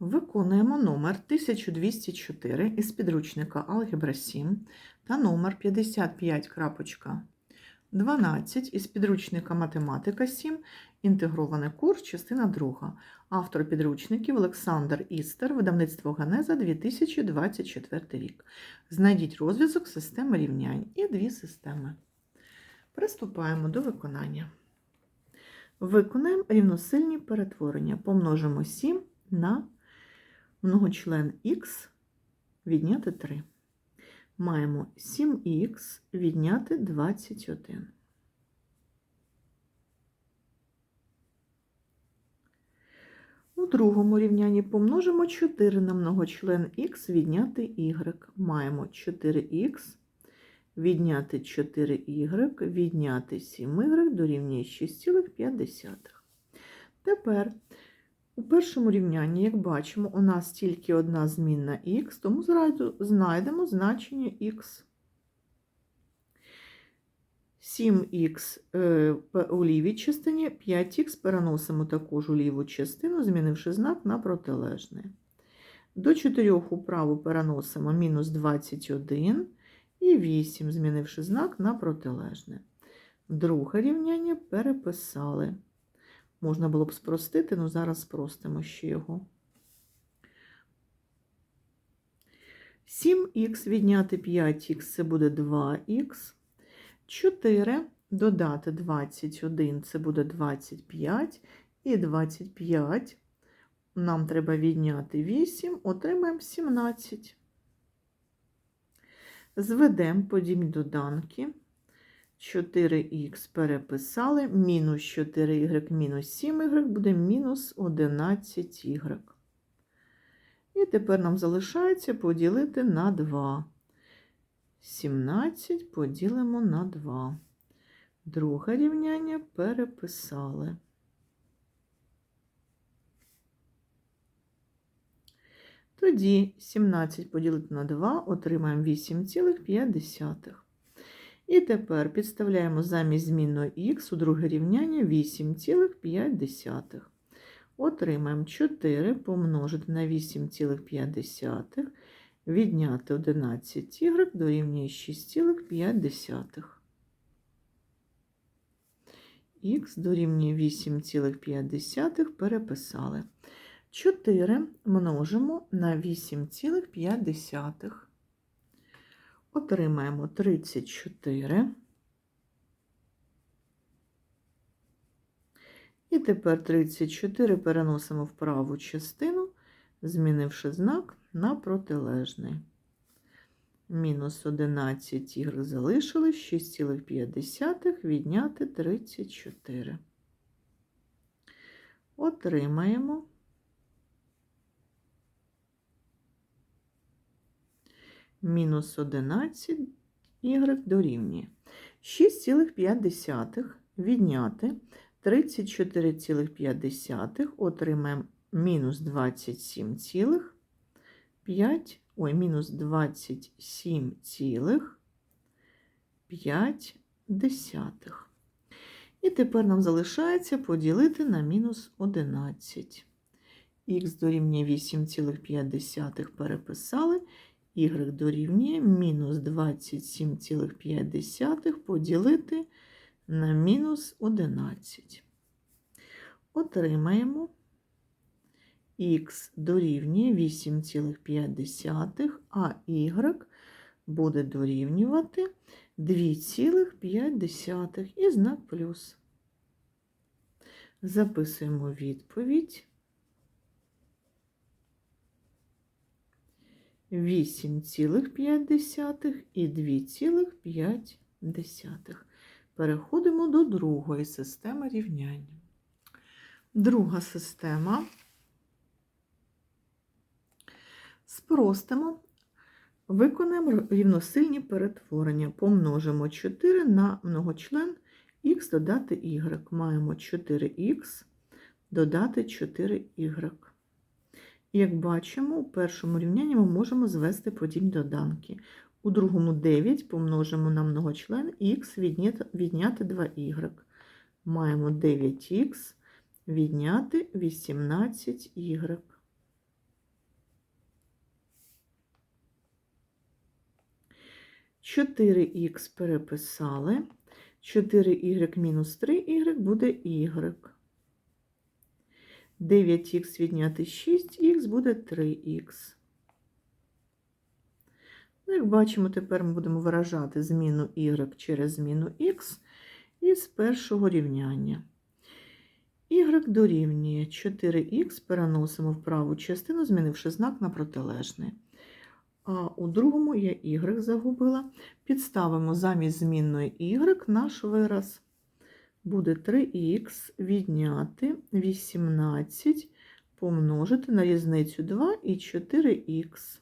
Виконуємо номер 1204 із підручника Алгебра 7 та номер 55.12 із підручника Математика 7, інтегрований курс, частина 2. Автор підручників Олександр Істер, видавництво Генеза 2024 рік. Знайдіть розв'язок системи рівнянь і дві системи. Приступаємо до виконання. Виконаємо рівносильні перетворення. Помножимо 7 на многочлен х відняти 3. Маємо 7х відняти 21. У другому рівнянні помножимо 4 на многочлен х відняти y. Маємо 4х відняти 4y відняти 7y дорівнює 6,5. Тепер у першому рівнянні, як бачимо, у нас тільки одна змінна х, тому зразу знайдемо значення х. 7х е, у лівій частині, 5х переносимо також у ліву частину, змінивши знак на протилежний. До 4 управу переносимо мінус 21 і 8, змінивши знак на протилежне. Друге рівняння переписали. Можна було б спростити, але зараз спростимо ще його. 7х відняти 5х це буде 2х. 4 додати 21 це буде 25. І 25 нам треба відняти 8, отримаємо 17. Зведемо подібні доданки. 4х переписали, мінус 4y мінус 7y буде мінус 11y. І тепер нам залишається поділити на 2. 17 поділимо на 2. Друге рівняння переписали. Тоді 17 поділити на 2 отримаємо 8,5. І тепер підставляємо замість змінної х у друге рівняння 8,5. Отримаємо 4 помножити на 8,5, відняти 11y дорівнює 6,5. Х дорівнює 8,5 переписали. 4 множимо на 8,5. Отримаємо 34. І тепер 34 переносимо в праву частину, змінивши знак на протилежний. Мінус 11 ігр залишилось, 6,5 відняти 34. Отримаємо мінус 11 y дорівнює 6,5 відняти 34,5 отримаємо мінус 27,5, ой, мінус 27,5. І тепер нам залишається поділити на мінус 11. Х дорівнює 8,5 переписали, y дорівнює мінус 27,5 поділити на мінус 11. Отримаємо х дорівнює 8,5, а y буде дорівнювати 2,5 і знак плюс. Записуємо відповідь. 8,5 і 2,5. Переходимо до другої системи рівняння. Друга система. Спростимо, виконаємо рівносильні перетворення. Помножимо 4 на многочлен х додати y. Маємо 4х додати 4y. Як бачимо, у першому рівнянні ми можемо звести подібні доданки. У другому 9 помножимо на многочлен х відняти 2y. Маємо 9х відняти 18y. Чотири х переписали. 4y мінус 3y буде y. 9х відняти 6х буде 3х. Ну, як бачимо, тепер ми будемо виражати зміну y через зміну x із першого рівняння. y дорівнює 4х переносимо в праву частину, змінивши знак на протилежний. А у другому я y загубила. Підставимо замість змінної y наш вираз. Буде 3х відняти 18 помножити на різницю 2 і 4х.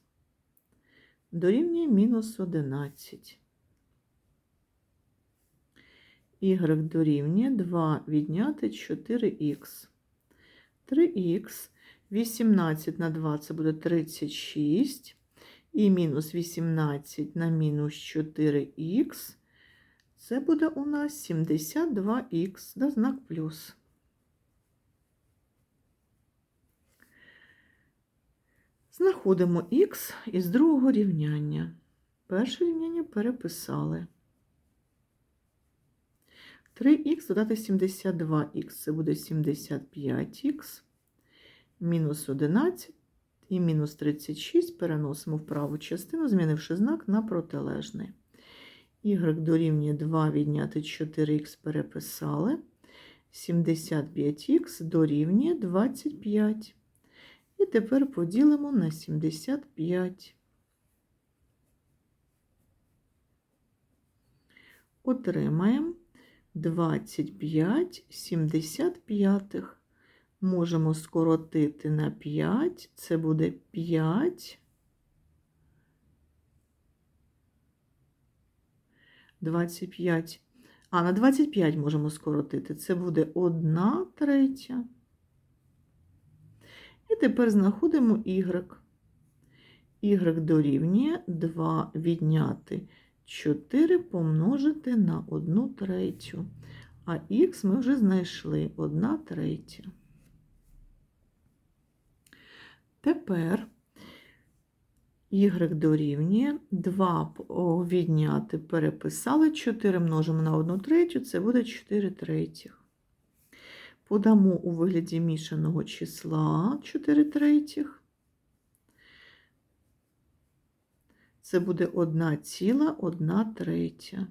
Дорівнює мінус 11. y дорівнює 2 відняти 4х. 3х, 18 на 2 це буде 36. І мінус 18 на мінус 4х. Це буде у нас 72х, да, знак плюс. Знаходимо х із другого рівняння. Перше рівняння переписали. 3х додати 72х, це буде 75х, мінус 11 і мінус 36 переносимо в праву частину, змінивши знак на протилежний. Y дорівнює 2 відняти 4х переписали. 75х дорівнює 25. І тепер поділимо на 75. Отримаємо 25 75. Можемо скоротити на 5, це буде 5. 25. А, на 25 можемо скоротити. Це буде 1 третя. І тепер знаходимо y. y дорівнює 2 відняти 4 помножити на 1 третю. А х ми вже знайшли 1 третя. Тепер y дорівнює 2 відняти переписали, 4 множимо на 1 третю, це буде 4 третіх. Подамо у вигляді мішаного числа 4 третіх. Це буде 1 ціла 1 третя.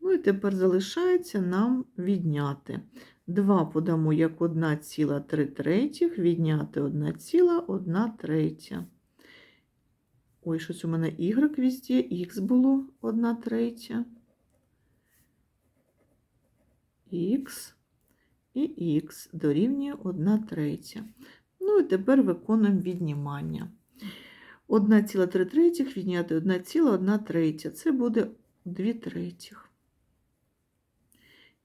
Ну і тепер залишається нам відняти. 2 подамо як 1,3 третіх, відняти 1,1 третя. Ой, щось у мене y везде, х було 1 третя. Х і х дорівнює 1 третя. Ну і тепер виконуємо віднімання. 1,3 третіх відняти 1,1 третя. Це буде 2 третіх.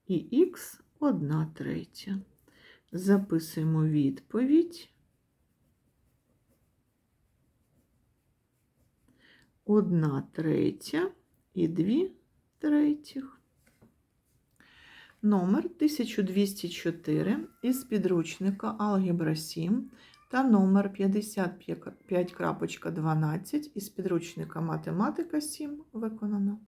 І х 1 третя. Записуємо відповідь. 1 третя і 2 третіх. Номер 1204 із підручника Алгебра 7 та номер 55.12 із підручника Математика 7 виконано.